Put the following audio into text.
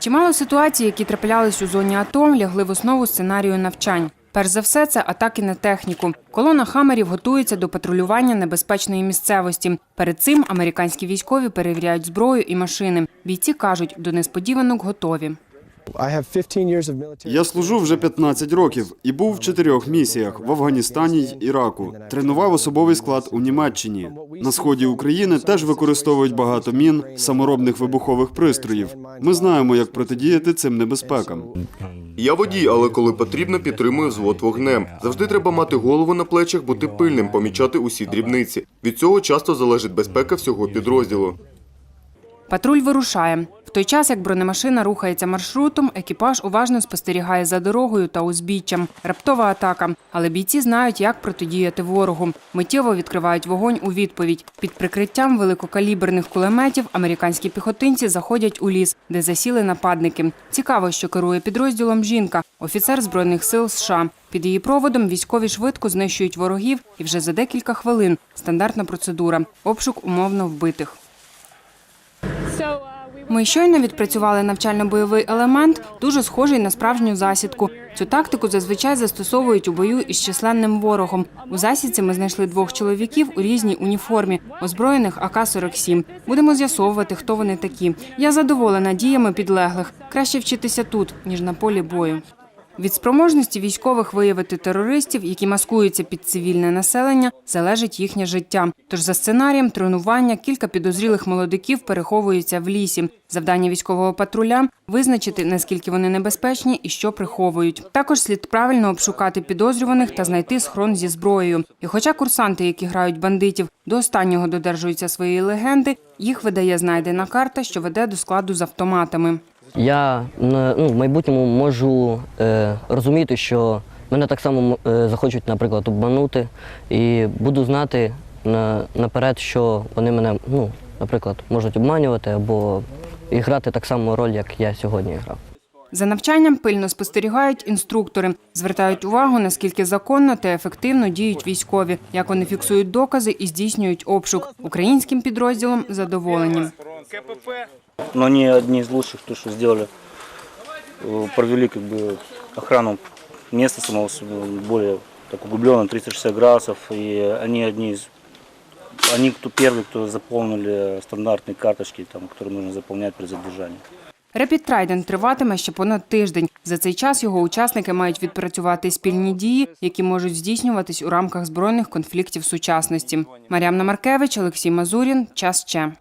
Чимало ситуацій, які траплялись у зоні АТО, лягли в основу сценарію навчань. Перш за все, це атаки на техніку. Колона хамерів готується до патрулювання небезпечної місцевості. Перед цим американські військові перевіряють зброю і машини. Бійці кажуть, до несподіванок готові. I have 15 years of military Я служу вже 15 років і був в чотирьох місіях в Афганістані й Іраку. Тренував особовий склад у Німеччині. На сході України теж використовують багато мін, саморобних вибухових пристроїв. Ми знаємо, як протидіяти цим небезпекам. Я водій, але коли потрібно, підтримую взвод вогнем. Завжди треба мати голову на плечах, бути пильним, помічати усі дрібниці. Від цього часто залежить безпека всього підрозділу. Патруль вирушає. В той час, як бронемашина рухається маршрутом, екіпаж уважно спостерігає за дорогою та узбіччям. Раптова атака. Але бійці знають, як протидіяти ворогу. Миттєво відкривають вогонь у відповідь. Під прикриттям великокаліберних кулеметів американські піхотинці заходять у ліс, де засіли нападники. Цікаво, що керує підрозділом жінка, офіцер збройних сил США. Під її проводом військові швидко знищують ворогів, і вже за декілька хвилин стандартна процедура обшук умовно вбитих. Ми щойно відпрацювали навчально-бойовий елемент, дуже схожий на справжню засідку. Цю тактику зазвичай застосовують у бою із численним ворогом. У засідці ми знайшли двох чоловіків у різній уніформі, озброєних АК-47. Будемо з'ясовувати, хто вони такі. Я задоволена діями підлеглих. Краще вчитися тут, ніж на полі бою. Від спроможності військових виявити терористів, які маскуються під цивільне населення, залежить їхнє життя. Тож за сценарієм тренування кілька підозрілих молодиків переховуються в лісі. Завдання військового патруля визначити наскільки вони небезпечні і що приховують. Також слід правильно обшукати підозрюваних та знайти схрон зі зброєю. І хоча курсанти, які грають бандитів, до останнього додержуються своєї легенди, їх видає знайдена карта, що веде до складу з автоматами. Я ну, в майбутньому можу е, розуміти, що мене так само е, захочуть, наприклад, обманути, і буду знати на, наперед, що вони мене, ну, наприклад, можуть обманювати або і грати так само роль, як я сьогодні грав. За навчанням пильно спостерігають інструктори, звертають увагу, наскільки законно та ефективно діють військові, як вони фіксують докази і здійснюють обшук. Українським підрозділом задоволені. но они одни из лучших, то, что сделали. Э, Провели как бы охрану места самого собой более так углубленно, 360 градусов. И они одни из они кто первые, кто заполнили стандартные карточки, там, которые нужно заполнять при задержании. Репід Трайден триватиме ще понад тиждень. За цей час його учасники мають відпрацювати спільні дії, які можуть здійснюватись у рамках збройних конфліктів сучасності. Мар'ямна Маркевич, Олексій Мазурін. Час ще.